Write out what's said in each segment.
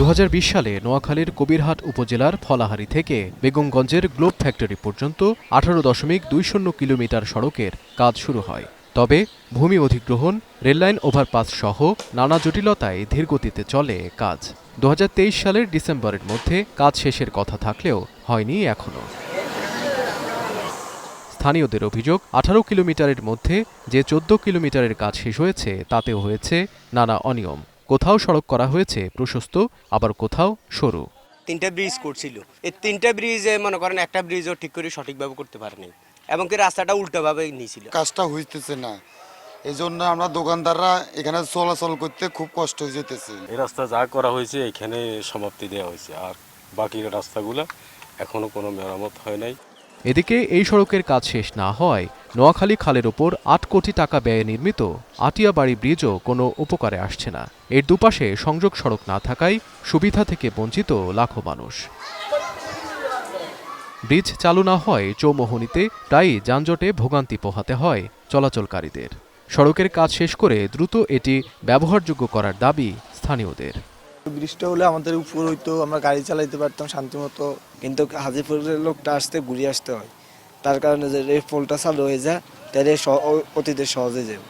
দু হাজার বিশ সালে নোয়াখালীর কবিরহাট উপজেলার ফলাহারি থেকে বেগমগঞ্জের গ্লোব ফ্যাক্টরি পর্যন্ত আঠারো দশমিক দুই শূন্য কিলোমিটার সড়কের কাজ শুরু হয়। তবে ভূমি অধিগ্রহণ, রেললাইন ওভারপাস সহ নানা জটিলতায় ধীরগতিতে চলে কাজ। দু হাজার তেইশ সালের ডিসেম্বরের মধ্যে কাজ শেষের কথা থাকলেও হয়নি এখনও স্থানীয়দের অভিযোগ, আঠারো কিলোমিটারের মধ্যে যে চোদ্দ কিলোমিটারের কাজ শেষ হয়েছে, তাতেও হয়েছে নানা অনিয়ম। কোথাও সড়ক করা হয়েছে প্রশস্ত আবার কোথাও সরু। তিনটা ব্রিজ করছিল এই তিনটা ব্রিজে মনে করেন একটা ব্রিজও ঠিক করে সঠিকভাবে করতে পারেনি। এবং কি রাস্তাটা উল্টোভাবে নিয়েছিল। কাজটা হইতেছে না। এই জন্য আমরা দোকানদাররা এখানে চলাচল করতে খুব কষ্ট হয়ে যেতেছে। এই রাস্তা যা করা হয়েছে এখানে সমাপ্তি দেওয়া হয়েছে। আর বাকি রাস্তাগুলো এখনও কোনো মেরামত হয় নাই। এদিকে এই সড়কের কাজ শেষ না হয় নোয়াখালী খালের ওপর আট কোটি টাকা ব্যয়ে নির্মিত আটিয়াবাড়ি ব্রিজও কোনো উপকারে আসছে না। এর দুপাশে সংযোগ সড়ক না থাকায় সুবিধা থেকে বঞ্চিত লাখো মানুষ। ব্রিজ চালু না হয় চৌমোহনীতে প্রায়ই যানজটে ভোগান্তি পোহাতে হয় চলাচলকারীদের। সড়কের কাজ শেষ করে দ্রুত এটি ব্যবহারযোগ্য করার দাবি স্থানীয়দের। বৃষ্টি হলে আমাদের উপর হইতো আমরা গাড়ি চালাইতে পারতাম শান্তিমতো, কিন্তু হাজিপুরের লোকটা আসতে, ঘুরে আসতে হয়। তার কারণে যে এই পোলটা চালু হয়ে যায় তাহলে অতীতে সহজে যাবে।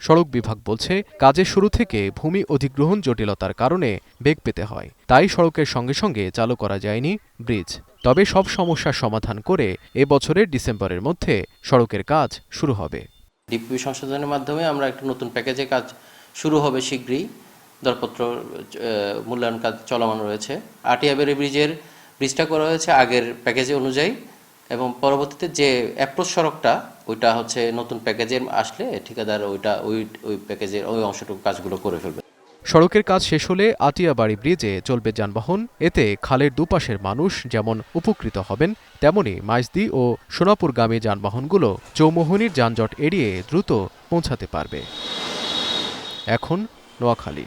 সড়ক বিভাগ বলছে কাজের শুরু থেকে ভূমি অধিগ্রহণ জটিলতার কারণে বেগ পেতে হয়। তাই সড়কের সঙ্গে সঙ্গে চালু করা যায়নি ব্রিজ। তবে সব সমস্যার সমাধান করে এ বছরের ডিসেম্বরের মধ্যে সড়কের কাজ শুরু হবে। ডিপিপি সংশোধনের মাধ্যমে আমরা একটা নতুন প্যাকেজে কাজ শুরু হবে শীঘ্রই। দরপত্র মূল্যায়ন কাজ চলমান রয়েছে। আটিয়াবেরি ব্রিজের ব্রিজটা করা হয়েছে আগের প্যাকেজে অনুযায়ী। এবং পরবর্তীতে যে অ্যাপ্রোচ সড়কটা, ওইটা হচ্ছে নতুন প্যাকেজে আসলে ঠিকাদার ওইটা, ওই ওই প্যাকেজের ওই অংশটুকু কাজগুলো করে ফেলবে। সড়কের কাজ শেষ হলে আটিয়াবাড়ি ব্রিজে চলবে যানবাহন। এতে খালের দুপাশের মানুষ যেমন উপকৃত হবেন, তেমনি মাইজদি ও সোনাপুরগামী যানবাহনগুলো চৌমোহনীর যানজট এড়িয়ে দ্রুত পৌঁছাতে পারবে। এখন Noakhali.